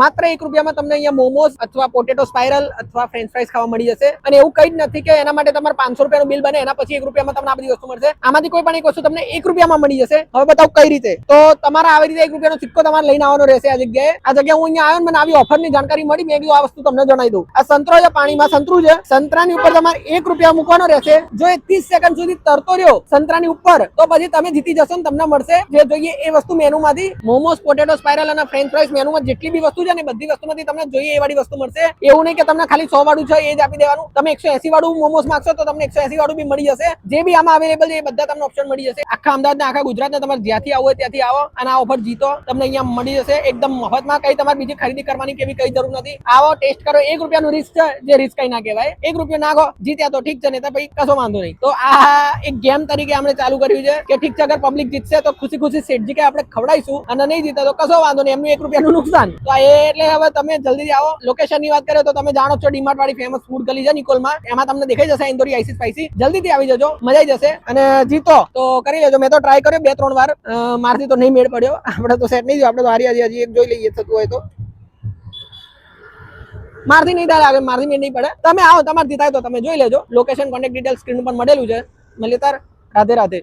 માત્ર એક રૂપિયામાં તમને અહીંયા મોમોસ અથવા પોટેટો સ્પાઇરલ અથવા ફ્રેન્ચ ફ્રાઈસ ખાવા મળી જશે. અને એવું કંઈ જ નથી કે એના માટે તમારે પાંચસો રૂપિયાનું બિલ બને, એના પછી એક રૂપિયામાં તમને આ બધી વસ્તુ મળશે. આમાંથી કોઈ પણ એક વસ્તુ તમને એક રૂપિયામાં મળી જશે. હવે બતાવું કઈ રીતે. તો તમારે આવી રીતે એક રૂપિયાનો સિક્કો તમારે લઈને આવવાનો રહેશે આ જગ્યાએ. આ જગ્યાએ હું અહીંયા આવ્યો મને આવી ઓફરની જાણકારી મળી. મેં કીધું, આ વસ્તુ તમને જણાવી દઉં. આ સંતરો છે, પાણીમાં સંતરું છે. સંતરાની ઉપર તમારે એક રૂપિયા મૂકવાનો રહેશે. જો એ ત્રીસ સેકન્ડ સુધી તરતો રહ્યો સંતરાની ઉપર, તો પછી તમે જીતી જશો ને તમને મળશે. જે જોઈએ એ વસ્તુ મેનુમાંથી મોમોસ પોટેટો, સ્પાઇરલ અને ફ્રેન્ચ ફ્રાઈસ મેનુમાં જેટલી બી વસ્તુ છે ને બધી વસ્તુમાંથી તમને જોઈએ એ વાળી વસ્તુ મળશે. એવું નહીં કે તમને ખાલી સો વાળું છે એ જ આપી દેવાનું. તમે એકસો એસી વાળું મોમોસ માંગશો તો તમને એકસો એસી વાળું બી મળી જશે. જે બી આમાં અવેલેબલ છે એ બધા તમને ઓપ્શન મળી જશે. આખા અમદાવાદ ને આખા ગુજરાત તમારે જ્યાંથી આવો ત્યાંથી આવો અને આ ઓફર જીતો, તમને અહીંયા મળી જશે. એકદમ મફતમાં કઈ તમારે બીજી ખરીદી કરવાની કેવી કઈ જરૂર નથી. આવો, ટેસ્ટ કરો. એક રૂપિયાનું રિસ્ક છે, જે રિસ્ક કઈ ના કહેવાય. એક રૂપિયો નાખો જીત્યા તો ઠીક છે ને પછી કશો વાંધો નહીં. તો આ એક ગેમ તરીકે આપણે ચાલુ કર્યું છે કે ઠીક છે, અગર પબ્લિક જીતશે તો ખુશી ખુશી શેઠજી કે આપણે ખવડાવીશું અને નહીં જીતે તો કશો વાંધો નહીં. એમનું એક રૂપિયાનું નુકસાન. તો આ એટલે હવે તમે જલ્દી આવો. લોકેશનની વાત કરીએ તો તમે જાણો છો ડીમાર્ટ વાળી ફેમસ ફૂડ ગલી છે નિકોલમાં. એમાં તમને દેખાઈ જશે ઇન્દોરી આઈસી સ્પાઈસી જલ્દીથી આવી જજો, મજા જશે. અને જીતો, તો કરી લેજો. મેં તો ટ્રાય કર્યો બે, ત્રણ વાર. મારથી તો નહીં મેળ પડ્યો. આપણે તો સેટ નહીં થયું. આપણે તો હારી હજી હજી એક જોઈ લઈએ, થતું હોય તો. મારથી નહીં થાય આવે મારથી મેળ નહીં પડે. તમે આવો, તમારથી થાય તો તમે જોઈ લેજો. લોકેશન કોન્ટેક્ટ ડિટેલ સ્ક્રીન પર મળેલું છે. મળીએ તાર રાધે રાધે.